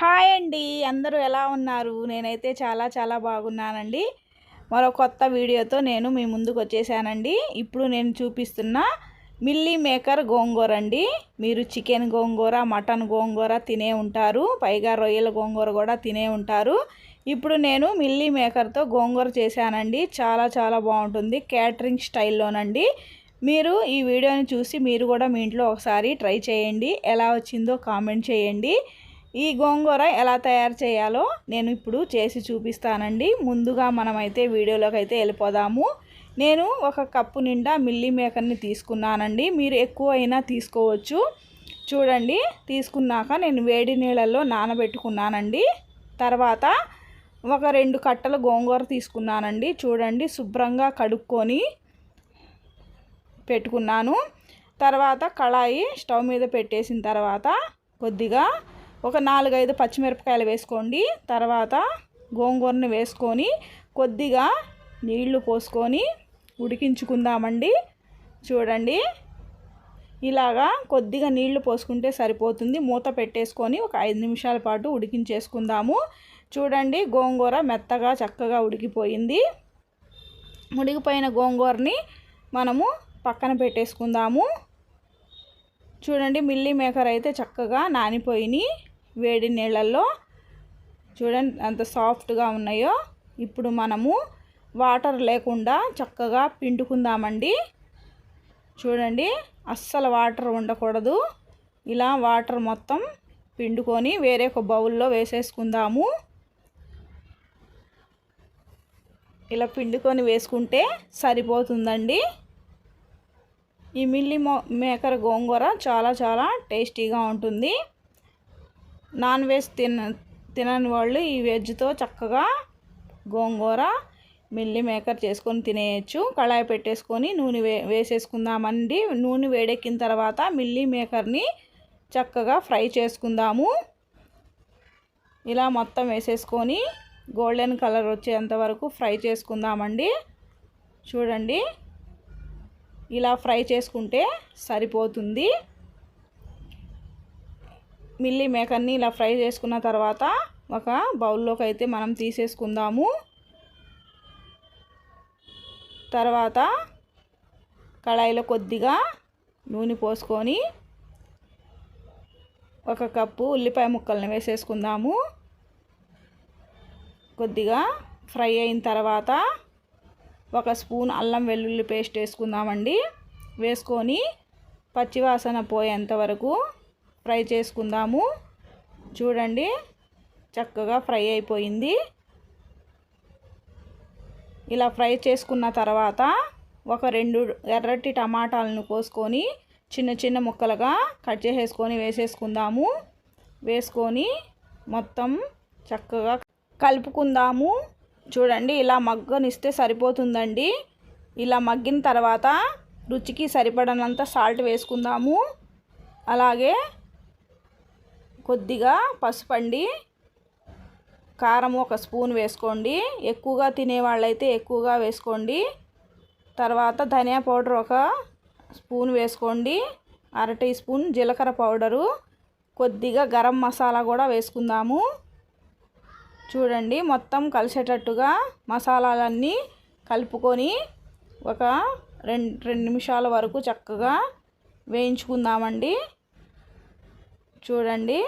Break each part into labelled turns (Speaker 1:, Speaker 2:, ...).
Speaker 1: Hi అండి. అందరూ ఎలా ఉన్నారు? నేనైతే చాలా చాలా బాగున్నానండి. మరో కొత్త వీడియోతో నేను మీ ముందుకు వచ్చేసానండి. ఇప్పుడు నేను చూపిస్తున్న మిల్లీ మేకర్ గోంగూర అండి. మీరు చికెన్ గోంగూర మటన్ గోంగూర తినే ఉంటారు. పైగా రొయ్యల గోంగూర కూడా తినే ఉంటారు. ఇప్పుడు నేను మిల్లీ మేకర్తో గోంగూర చేశానండి. చాలా చాలా బాగుంటుంది. క్యాటరింగ్ స్టైల్లోనండి. మీరు ఈ వీడియోని చూసి మీరు కూడా మీ ఇంట్లో ఒకసారి ట్రై చేయండి. ఎలా వచ్చిందో కామెంట్ చేయండి. ఈ గోంగూర ఎలా తయారు చేయాలో నేను ఇప్పుడు చేసి చూపిస్తానండి. ముందుగా మనమైతే వీడియోలోకి అయితే వెళ్ళిపోదాము. నేను ఒక కప్పు నిండా మిల్లీ మేకర్ని తీసుకున్నానండి. మీరు ఎక్కువ అయినా తీసుకోవచ్చు. చూడండి తీసుకున్నాక నేను వేడి నీళ్ళల్లో నానబెట్టుకున్నానండి. తర్వాత ఒక రెండు కట్టల గోంగూర తీసుకున్నానండి. చూడండి శుభ్రంగా కడుక్కొని పెట్టుకున్నాను. తర్వాత కళాయి స్టవ్ మీద పెట్టేసిన తర్వాత కొద్దిగా ఒక నాలుగైదు పచ్చిమిరపకాయలు వేసుకోండి. తర్వాత గోంగూరని వేసుకొని కొద్దిగా నీళ్ళు పోసుకొని ఉడికించుకుందామండి. చూడండి. ఇలాగా కొద్దిగా నీళ్ళు పోసుకుంటే సరిపోతుంది. మూత పెట్టేసుకొని ఒక ఐదు నిమిషాల పాటు ఉడికించేసుకుందాము. చూడండి గోంగూర మెత్తగా చక్కగా ఉడికిపోయింది. ఉడికిపోయిన గోంగూరని మనము పక్కన పెట్టేసుకుందాము. చూడండి మిల్లీ మేకర్ అయితే చక్కగా నానిపోయినాయి. వేడి నీళ్ళల్లో చూడండి అంత సాఫ్ట్గా ఉన్నాయో. ఇప్పుడు మనము వాటర్ లేకుండా చక్కగా పిండుకుందామండి. చూడండి అస్సలు వాటర్ ఉండకూడదు. ఇలా వాటర్ మొత్తం పిండుకొని వేరే ఒక బౌల్లో వేసేసుకుందాము. ఇలా పిండుకొని వేసుకుంటే సరిపోతుందండి. ఈ మిల్లి మేకర్ గోంగూర చాలా చాలా టేస్టీగా ఉంటుంది. నాన్ వెజ్ తిన తినని వాళ్ళు ఈ వెజ్తో చక్కగా గోంగూర మిల్లి మేకర్ చేసుకొని తినేయచ్చు. కళాయి పెట్టేసుకొని నూనె వే వేసేసుకుందామండి. నూనె వేడెక్కిన తర్వాత మిల్లీ మేకర్ని చక్కగా ఫ్రై చేసుకుందాము. ఇలా మొత్తం వేసేసుకొని గోల్డెన్ కలర్ వచ్చేంత వరకు ఫ్రై చేసుకుందామండి. చూడండి. ఇలా ఫ్రై చేసుకుంటే సరిపోతుంది. మిల్లీ మేకర్ని ఇలా ఫ్రై చేసుకున్న తర్వాత ఒక బౌల్లోకి అయితే మనం తీసేసుకుందాము. తర్వాత కళాయిలో కొద్దిగా నూనె పోసుకొని ఒక కప్పు ఉల్లిపాయ ముక్కల్ని వేసేసుకుందాము. కొద్దిగా ఫ్రై అయిన తర్వాత ఒక స్పూన్ అల్లం వెల్లుల్లి పేస్ట్ వేసుకుందామండి. వేసుకొని పచ్చివాసన పోయేంత వరకు ఫ్రై చేసుకుందాము. చూడండి చక్కగా ఫ్రై అయిపోయింది. ఇలా ఫ్రై చేసుకున్న తర్వాత ఒక రెండు ఎర్రటి టమాటాలను కోసుకొని చిన్న చిన్న ముక్కలుగా కట్ చేసేసుకొని వేసేసుకుందాము. వేసుకొని మొత్తం చక్కగా కలుపుకుందాము. చూడండి ఇలా మగ్గనిస్తే సరిపోతుందండి. ఇలా మగ్గిన తర్వాత రుచికి సరిపడనంత సాల్ట్ వేసుకుందాము. అలాగే కొద్దిగా పసుపండి. కారం ఒక స్పూన్ వేసుకోండి. ఎక్కువగా తినేవాళ్ళైతే ఎక్కువగా వేసుకోండి. తర్వాత ధనియా పౌడర్ ఒక స్పూన్ వేసుకోండి. అర టీ స్పూన్ జీలకర్ర పౌడరు. కొద్దిగా గరం మసాలా కూడా వేసుకుందాము. చూడండి మొత్తం కలిసేటట్టుగా మసాలాలన్నీ కలుపుకొని ఒక రెండు రెండు నిమిషాల వరకు చక్కగా వేయించుకుందామండి. చూడండి.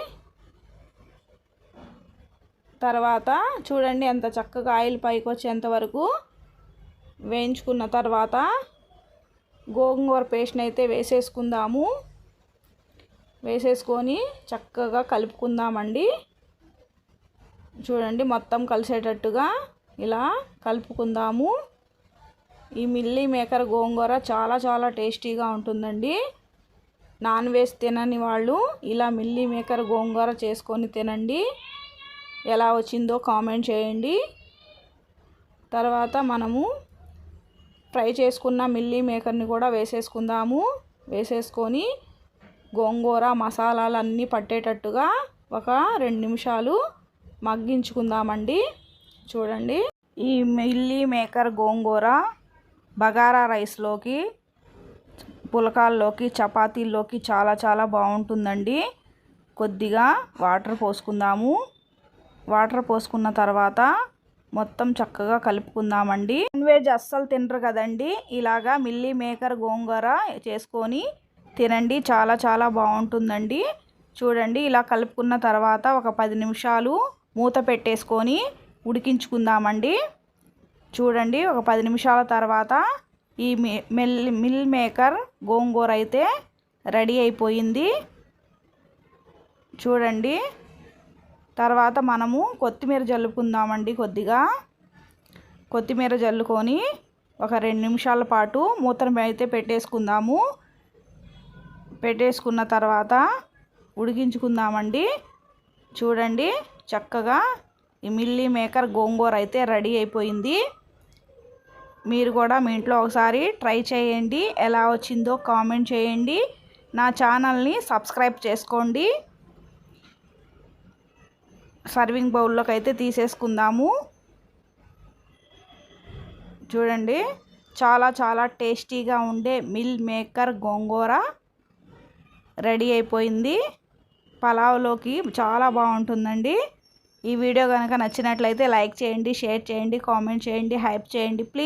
Speaker 1: తర్వాత చూడండి ఎంత చక్కగా ఆయిల్ పైకి వచ్చేంత వరకు వేయించుకున్న తర్వాత గోంగూర పేస్ట్ని అయితే వేసేసుకుందాము. వేసేసుకొని చక్కగా కలుపుకుందామండి. చూడండి మొత్తం కలిసేటట్టుగా ఇలా కలుపుకుందాము. ఈ మిల్లీ మేకర్ గోంగూర చాలా చాలా టేస్టీగా ఉంటుందండి. నాన్ వెజ్ తినని వాళ్ళు ఇలా మిల్లీ మేకర్ గోంగూర చేసుకొని తినండి. ఎలా వచ్చిందో కామెంట్ చేయండి. తర్వాత మనము ఫ్రై చేసుకున్న మిల్లీ మేకర్ని కూడా వేసేసుకుందాము. వేసేసుకొని గోంగూర మసాలాలు అన్నీ పట్టేటట్టుగా ఒక రెండు నిమిషాలు మగ్గించుకుందామండి. చూడండి. ఈ మిల్లీ మేకర్ గోంగూర బగారా రైస్లోకి పులకాల్లోకి చపాతీల్లోకి చాలా చాలా బాగుంటుందండి. కొద్దిగా వాటర్ పోసుకుందాము. వాటర్ పోసుకున్న తర్వాత మొత్తం చక్కగా కలుపుకుందామండి. నాన్ వెజ్ అస్సలు తినరు కదండి. ఇలాగా మిల్లీ మేకర్ గోంగూర చేసుకొని తినండి. చాలా చాలా బాగుంటుందండి. చూడండి ఇలా కలుపుకున్న తర్వాత ఒక పది నిమిషాలు మూత పెట్టేసుకొని ఉడికించుకుందామండి. చూడండి ఒక పది నిమిషాల తర్వాత ఈ మిల్ మిల్ మేకర్ గోంగూర అయితే రెడీ అయిపోయింది. చూడండి. తర్వాత మనము కొత్తిమీర జల్లుకుందామండి కొద్దిగా. కొత్తిమీర జల్లుకొని ఒక రెండు నిమిషాల పాటు మూతను అయితే పెట్టేసుకుందాము. పెట్టేసుకున్న తర్వాత ఉడికించుకుందామండి. చూడండి చక్కగా ఈ మిల్లీ మేకర్ గోంగూర అయితే రెడీ అయిపోయింది. మీరు కూడా మీ ఇంట్లో ఒకసారి ట్రై చేయండి. ఎలా వచ్చిందో కామెంట్ చేయండి. నా ఛానల్ని సబ్స్క్రైబ్ చేసుకోండి. సర్వింగ్ బౌల్లోకి అయితే తీసేసుకుందాము. చూడండి చాలా చాలా టేస్టీగా ఉండే మిల్ మేకర్ గోంగూర రెడీ అయిపోయింది. పలావ్లోకి చాలా బాగుంటుందండి. ఈ వీడియో కనుక నచ్చినట్లయితే లైక్ చేయండి షేర్ చేయండి కామెంట్ చేయండి హైప్ చేయండి. ప్లీజ్.